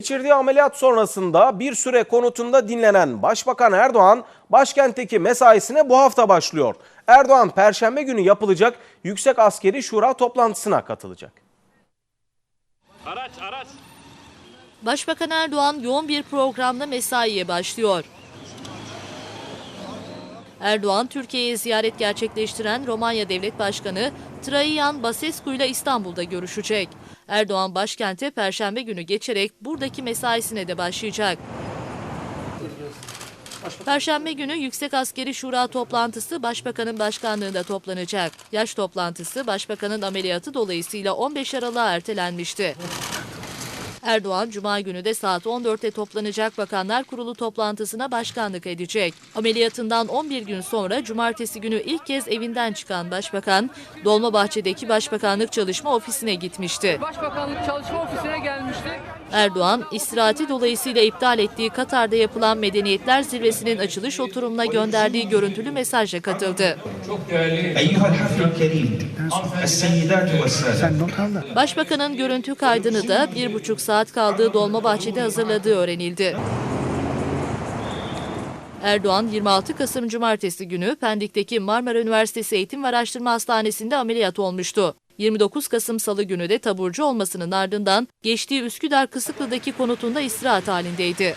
Geçirdiği ameliyat sonrasında bir süre konutunda dinlenen Başbakan Erdoğan başkentteki mesaisine bu hafta başlıyor. Erdoğan perşembe günü yapılacak Yüksek Askeri Şura toplantısına katılacak. Araç araç. Başbakan Erdoğan yoğun bir programla mesaiye başlıyor. Erdoğan, Türkiye'ye ziyaret gerçekleştiren Romanya Devlet Başkanı Traian Basescu ile İstanbul'da görüşecek. Erdoğan başkente Perşembe günü geçerek buradaki mesaisine de başlayacak. Perşembe günü Yüksek Askeri Şura toplantısı Başbakanın başkanlığında toplanacak. Yaş toplantısı Başbakanın ameliyatı dolayısıyla 15 Aralık'a ertelenmişti. Erdoğan Cuma günü de saat 14'te toplanacak Bakanlar Kurulu toplantısına başkanlık edecek. Ameliyatından 11 gün sonra Cumartesi günü ilk kez evinden çıkan Başbakan, Dolmabahçe'deki Başbakanlık Çalışma Ofisi'ne gitmişti. Başbakanlık Çalışma Ofisi'ne gelmişti. Erdoğan, istirahati dolayısıyla iptal ettiği Katar'da yapılan Medeniyetler Zirvesi'nin açılış oturumuna gönderdiği görüntülü mesajla katıldı. Başbakanın görüntü kaydını da bir buçuk saat saat kaldığı Dolmabahçe'de hazırladığı öğrenildi. Erdoğan 26 Kasım Cumartesi günü Pendik'teki Marmara Üniversitesi Eğitim ve Araştırma Hastanesi'nde ameliyat olmuştu. 29 Kasım Salı günü de taburcu olmasının ardından geçtiği Üsküdar Kısıklı'daki konutunda istirahat halindeydi.